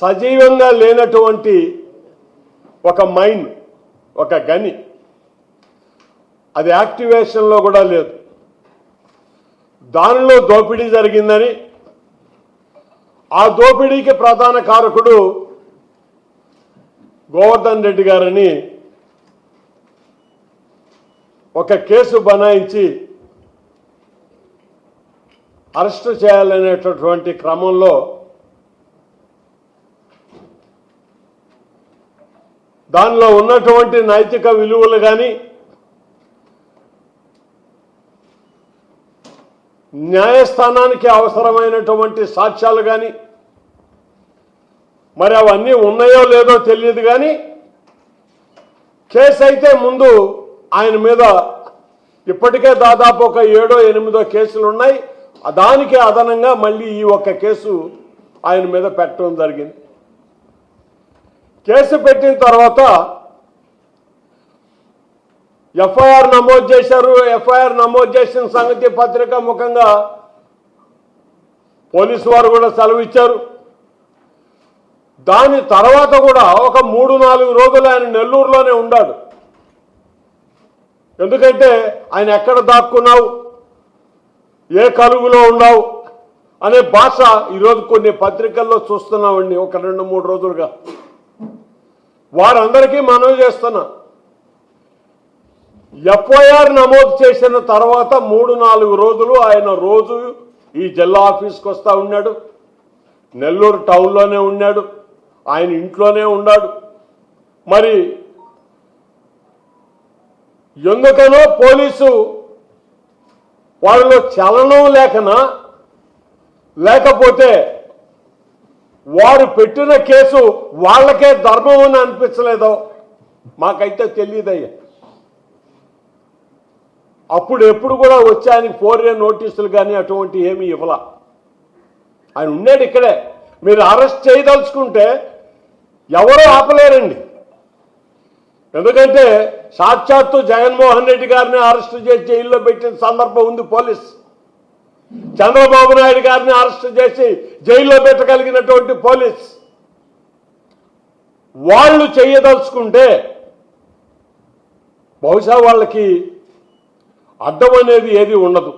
సజీవంగా లేనటువంటి ఒక మైండ్ ఒక గని అది యాక్టివేషన్లో కూడా లేదు. దానిలో దోపిడీ జరిగిందని ఆ దోపిడీకి ప్రధాన కారకుడు గోవర్ధన్ రెడ్డి గారని ఒక కేసు బనాయించి అరెస్ట్ చేయాలనేటటువంటి క్రమంలో దానిలో ఉన్నటువంటి నైతిక విలువలు కానీ న్యాయస్థానానికి అవసరమైనటువంటి సాక్ష్యాలు కానీ మరి అవన్నీ ఉన్నాయో లేదో తెలియదు కానీ కేసు అయితే ముందు ఆయన మీద ఇప్పటికే దాదాపు ఒక ఏడో ఎనిమిదో కేసులు ఉన్నాయి. దానికి అదనంగా మళ్ళీ ఈ ఒక్క కేసు ఆయన మీద పెట్టడం జరిగింది. కేసు పెట్టిన తర్వాత ఎఫ్ఐఆర్ నమోదు చేశారు. ఎఫ్ఐఆర్ నమోదు చేసిన సంగతి పత్రిక ముఖంగా పోలీసు వారు కూడా సెలవు ఇచ్చారు. దాని తర్వాత కూడా ఒక మూడు నాలుగు రోజులు ఆయన నెల్లూరులోనే ఉన్నాడు ఎందుకంటే ఆయన ఎక్కడ దాక్కున్నావు? ఏ కలుగులో ఉన్నావు? అనే భాష ఈరోజు కొన్ని పత్రికల్లో చూస్తున్నామండి. ఒక రెండు మూడు రోజులుగా. వారందరికీ మనవి చేస్తున్నా. ఎఫ్ఐఆర్ నమోదు చేసిన తర్వాత మూడు నాలుగు రోజులు ఆయన రోజు ఈ జిల్లా ఆఫీస్కి వస్తూ ఉన్నాడు. నెల్లూరు టౌన్లోనే ఉన్నాడు. ఆయన ఇంట్లోనే ఉన్నాడు. మరి ఎందుకనో పోలీసు వాళ్ళలో చలనం లేకనా? లేకపోతే వారు పెట్టిన కేసు వాళ్ళకే ధర్మం అని అనిపించలేదో మాకైతే తెలియదయ్యా అప్పుడు ఎప్పుడు కూడా వచ్చి ఆయనకి ఫోర్ ఇయర్ నోటీసులు కానీ అటువంటి ఏమీ ఇవ్వలా. ఆయన ఉన్నాడు ఇక్కడే. మీరు అరెస్ట్ చేయదలుచుకుంటే ఎవరూ ఆపలేరండి. ఎందుకంటే సాక్షాత్తు జగన్మోహన్ రెడ్డి గారిని అరెస్ట్ చేసి జైల్లో పెట్టిన సందర్భం ఉంది పోలీస్. చంద్రబాబు నాయుడు గారిని అరెస్ట్ చేసి జైల్లో పెట్టగలిగినటువంటి పోలీస్ వాళ్ళు చేయదలుచుకుంటే బహుశా వాళ్ళకి అడ్డం అనేది ఏది ఉండదు.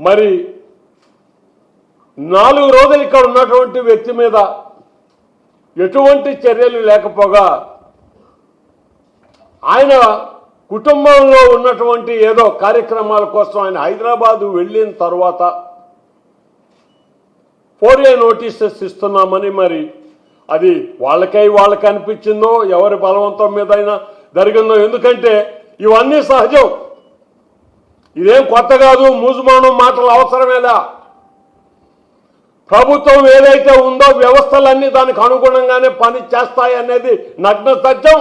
మరి నాలుగు రోజులు ఇక్కడ ఉన్నటువంటి వ్యక్తి మీద ఎటువంటి చర్యలు లేకపోగా ఆయన కుటుంబంలో ఉన్నటువంటి ఏదో కార్యక్రమాల కోసం ఆయన హైదరాబాదు వెళ్ళిన తర్వాత ఫోర్ ఏ నోటీసెస్ ఇస్తున్నామని మరి అది వాళ్ళకై వాళ్ళకి అనిపించిందో ఎవరి బలవంతం మీద అయినా జరిగిందో ఎందుకంటే ఇవన్నీ సహజం. ఇదేం కొత్త కాదు మూజుమానం మాటలు అవసరమేలా. ప్రభుత్వం ఏదైతే ఉందో వ్యవస్థలన్నీ దానికి అనుగుణంగానే పని చేస్తాయి అనేది నగ్న సత్యం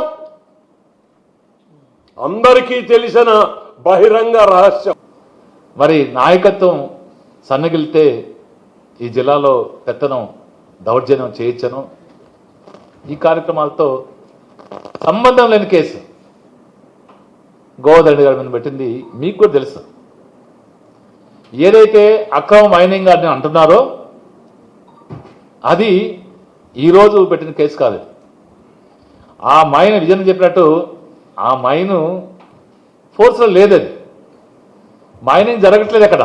అందరికీ తెలిసిన బహిరంగ రహస్యం. మరి నాయకత్వం సన్నగిలితే ఈ జిల్లాలో పెత్తనం దౌర్జన్యం చేయించను. ఈ కార్యక్రమాలతో సంబంధం లేని కేసు. గోవర్ధన్ గారి మీద పెట్టింది మీకు కూడా తెలుసు. ఏదైతే అక్రమ మైనింగ్ అని అంటున్నారో అది ఈరోజు పెట్టిన కేసు కాదు. ఆ మైన విజయం చెప్పినట్టు ఆ మైను ఫోర్స్లో లేదది. మైనింగ్ జరగట్లేదు అక్కడ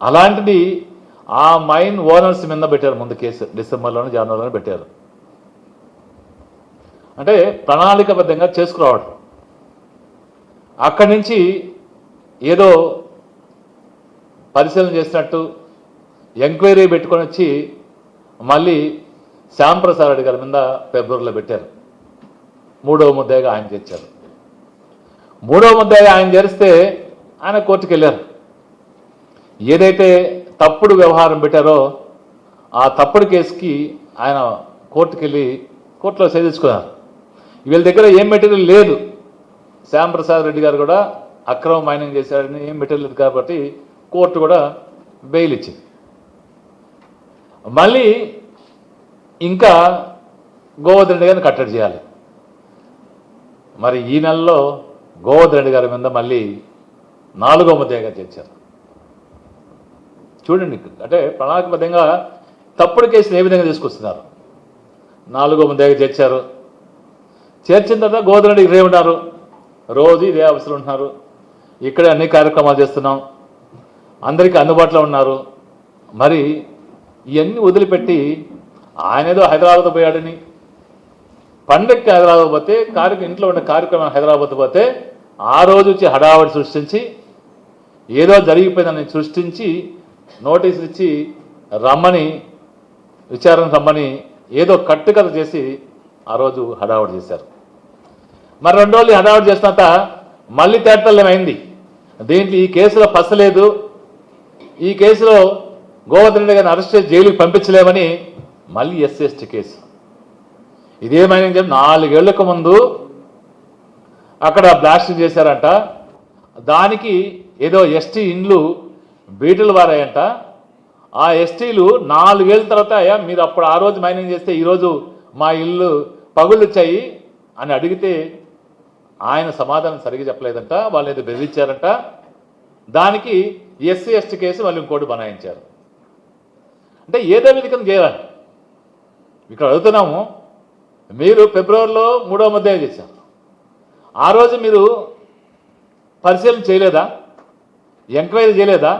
అలాంటిది ఆ మైన్ ఓనర్స్ మీద పెట్టారు ముందు కేసు. డిసెంబర్లోనే జనవరిలోనే పెట్టారు. అంటే ప్రణాళికబద్ధంగా చేసుకురావడం. అక్కడి నుంచి ఏదో పరిశీలన చేసినట్టు ఎంక్వైరీ పెట్టుకొని వచ్చి మళ్ళీ శ్యాంప్రసాద్ రెడ్డి గారి మీద ఫిబ్రవరిలో పెట్టారు. మూడవ ముద్దగా ఆయన తెచ్చారు. మూడవ ముద్దాయిగా ఆయన చేరిస్తే ఆయన కోర్టుకు వెళ్ళారు. ఏదైతే తప్పుడు వ్యవహారం పెట్టారో ఆ తప్పుడు కేసుకి ఆయన కోర్టుకు వెళ్ళి కోర్టులో చేయించుకున్నారు వీళ్ళ దగ్గర ఏం మెటీరియల్ లేదు. శ్యాంప్రసాద్ రెడ్డి గారు కూడా అక్రమ మైనింగ్ చేశాడని ఏం మెటీరియల్ లేదు కాబట్టి కోర్టు కూడా బెయిల్ ఇచ్చింది. మళ్ళీ ఇంకా గోవర్ధన్ రెడ్డి గారిని కట్టడి చేయాలి. మరి ఈ నెలలో గోవర్ధన్ రెడ్డి గారి మీద మళ్ళీ నాలుగో ముద్దగా చేర్చారు. చూడండి అంటే ప్రణాళికబద్ధంగా తప్పుడు కేసులు ఏ విధంగా తీసుకొస్తున్నారు? నాలుగో ముద్దాగా చేర్చారు. చేర్చిన తర్వాత గోదావరి ఇక్కడే ఉన్నారు. రోజు ఇదే అవసరం ఉంటున్నారు. ఇక్కడే అన్ని కార్యక్రమాలు చేస్తున్నాం. అందరికీ అందుబాటులో ఉన్నారు. మరి ఇవన్నీ వదిలిపెట్టి ఆయన ఏదో హైదరాబాద్ పోయాడని పండగకి హైదరాబాద్ పోతే కార్య ఇంట్లో ఉన్న కార్యక్రమం హైదరాబాద్ పోతే ఆ రోజు వచ్చి హడావడి సృష్టించి ఏదో జరిగిపోయిందని సృష్టించి నోటీసులు ఇచ్చి రమ్మని విచారణ రమ్మని ఏదో కట్టుకథ చేసి ఆ రోజు హడావడి చేశారు. మరి రెండు రోజులు హడావడి చేసినంత మళ్ళీ తేటల్యమైంది దీంట్లో ఈ కేసులో పసలేదు. ఈ కేసులో గోవర్ధన్ రెడ్డి గారిని అరెస్ట్ చేసి జైలుకి పంపించలేమని మళ్ళీ ఎస్సీ ఎస్టీ కేసు. ఇదేమైనా చెప్పి నాలుగేళ్ళకు ముందు అక్కడ బ్లాస్ట్ చేశారంట. దానికి ఏదో ఎస్టీ ఇండ్లు బీటలు వారాయంట. ఆ ఎస్టీలు నాలుగేళ్ళ తర్వాత అయ్యా మీరు అప్పుడు ఆ రోజు మైనింగ్ చేస్తే ఈరోజు మా ఇల్లు పగుళ్ళు వచ్చాయి అని అడిగితే ఆయన సమాధానం సరిగ్గా చెప్పలేదంట. వాళ్ళు ఏదో బెదిరించారంట. దానికి ఎస్సీ ఎస్టీ కేసు వాళ్ళు ఇంకోటి బనాయించారు. అంటే ఏదో విధంగా చేయాలి ఇక్కడ అడుగుతున్నాము మీరు ఫిబ్రవరిలో మూడో మధ్య చేశారు. ఆ రోజు మీరు పరిశీలన చేయలేదా? ఎంక్వైరీ చేయలేదా?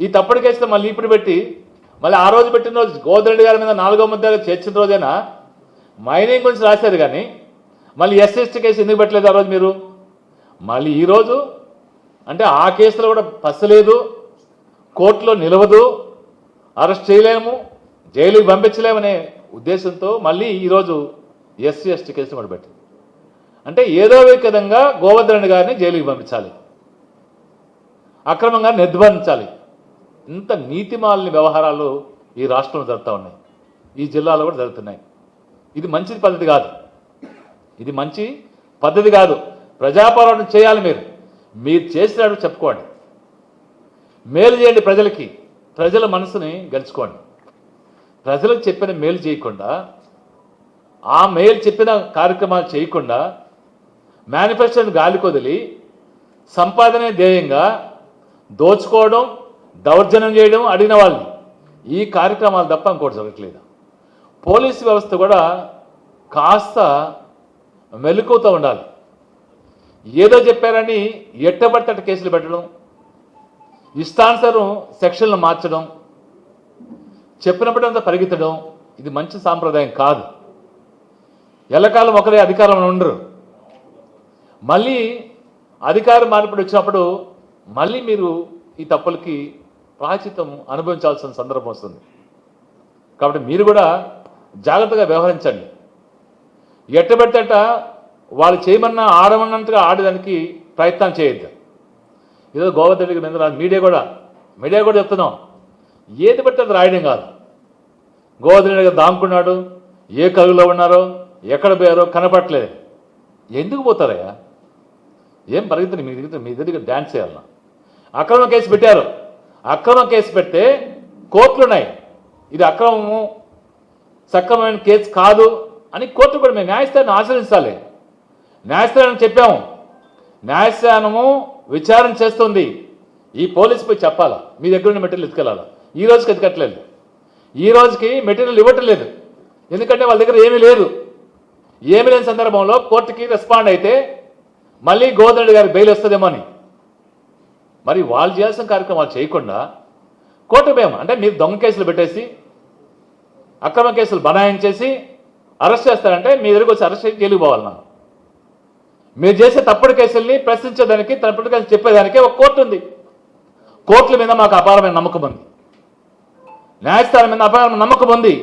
ఈ తప్పుడు కేసులో మళ్ళీ ఇప్పుడు పెట్టి మళ్ళీ ఆ రోజు పెట్టిన రోజు గోదరెడ్డి గారి మీద నాలుగో ముద్ద చేర్చిన రోజైనా మైనింగ్ గురించి రాశారు కానీ మళ్ళీ ఎస్ఎస్టీ కేసు ఎందుకు పెట్టలేదు ఆ రోజు మీరు? మళ్ళీ ఈరోజు అంటే ఆ కేసులో కూడా పసలేదు కోర్టులో నిలవదు అరెస్ట్ చేయలేము జైలుకి పంపించలేమనే ఉద్దేశంతో మళ్ళీ ఈరోజు ఎస్సీ ఎస్టీ కేసు మొదలుపెట్టింది. అంటే ఏదో విధంగా గోవర్ధన్ గారిని జైలుకి పంపించాలి. అక్రమంగా నిర్బంధించాలి. ఇంత నీతిమాలని వ్యవహారాలు ఈ రాష్ట్రంలో జరుగుతూ ఉన్నాయి. ఈ జిల్లాలో కూడా జరుగుతున్నాయి. ఇది మంచి పద్ధతి కాదు. ఇది మంచి పద్ధతి కాదు. ప్రజాపాలన చేయాలి మీరు. మీరు చేసినట్టు చెప్పుకోండి. మేలు చేయండి ప్రజలకి. ప్రజల మనసుని గెలుచుకోండి. ప్రజలకు చెప్పిన మేలు చేయకుండా ఆ మేలు చెప్పిన కార్యక్రమాలు చేయకుండా మేనిఫెస్టోని గాలికొదిలి సంపాదనే ధ్యేయంగా దోచుకోవడం దౌర్జన్యం చేయడం అడిగిన వాళ్ళు ఈ కార్యక్రమాలు తప్ప ఇంకోటి జరగట్లేదు. పోలీసు వ్యవస్థ కూడా కాస్త మెలకువతో ఉండాలి. ఏదో చెప్పారని ఎట్టబట్టట కేసులు పెట్టడం ఇష్టానుసారం సెక్షన్లు మార్చడం చెప్పినప్పుడంతా పరిగెత్తడం ఇది మంచి సాంప్రదాయం కాదు. ఎల్లకాలం ఒకరే అధికారంలో ఉండరు. మళ్ళీ అధికార మార్పిడి వచ్చినప్పుడు మళ్ళీ మీరు ఈ తప్పులకి ప్రాచితం అనుభవించాల్సిన సందర్భం వస్తుంది. కాబట్టి మీరు కూడా జాగ్రత్తగా వ్యవహరించండి. ఎట్టబెట్టట వాళ్ళు చేయమన్నా ఆడమన్నంతగా ఆడడానికి ప్రయత్నం చేయొద్దు. ఏదో గోవర్ధన్ మీద మీడియా కూడా మీడియా కూడా చెప్తున్నాం. ఏది పడితే అది రాయడం కాదు. గోదావరి దాముకున్నాడు. ఏ కలుగులో ఉన్నారో ఎక్కడ పోయారో కనపట్లేదు ఎందుకు పోతారయ్యా? ఏం పరిగెత్తండి మీ దగ్గర మీ దగ్గర డ్యాన్స్ చేయాలన్నా అక్రమ కేసు పెట్టారు. అక్రమ కేసు పెడితే కోర్టులు ఉన్నాయి. ఇది అక్రమము సక్రమమైన కేసు కాదు అని కోర్టు కూడా మేము న్యాయస్థానాన్ని ఆశ్రయించాలి. న్యాయస్థానం చెప్పాము. న్యాయస్థానము విచారణ చేస్తుంది. ఈ పోలీసుపై చెప్పాలా? మీ దగ్గర ఉన్న మెటీరియల్ ఎత్తుకెళ్ళాలా? ఈ రోజుకి ఎత్తుకట్లేదు ఈ రోజుకి మెటీరియల్ ఇవ్వటం లేదు ఎందుకంటే వాళ్ళ దగ్గర ఏమీ లేదు. ఏమీ లేని సందర్భంలో కోర్టుకి రెస్పాండ్ అయితే మళ్ళీ గోదండి గారికి బెయిల్ వస్తుందేమో అని. మరి వాళ్ళు చేయాల్సిన కార్యక్రమాలు చేయకుండా కోర్టు భయం అంటే మీరు దొంగ కేసులు పెట్టేసి అక్రమ కేసులు బనాయించేసి అరెస్ట్ చేస్తారంటే మీ దగ్గరకు వచ్చి అరెస్ట్ చేసి జైలుకి పోవాలన్నా మీరు చేసే తప్పుడు కేసుల్ని ప్రశ్నించేదానికి తప్పుడు కేసులు చెప్పేదానికి ఒక కోర్టు ఉంది. కోర్టుల మీద మాకు అపారమైన నమ్మకం ఉంది. న్యాయస్థానం మీద అపారమైన నమ్మకం ఉంది.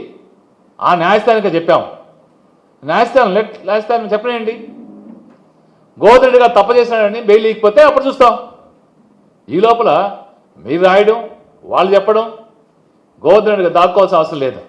ఆ న్యాయస్థానానికి చెప్పాం. న్యాయస్థానం లెట్ న్యాయస్థానం చెప్పనండి గోదరెడ్డి గారు తప్ప చేసినాడని బెయిల్ ఇకపోతే అప్పుడు చూస్తాం. ఈ లోపల మీరు రాయడం వాళ్ళు చెప్పడం గోవర్ధన్ గారు దాక్కోవాల్సిన అవసరం లేదు.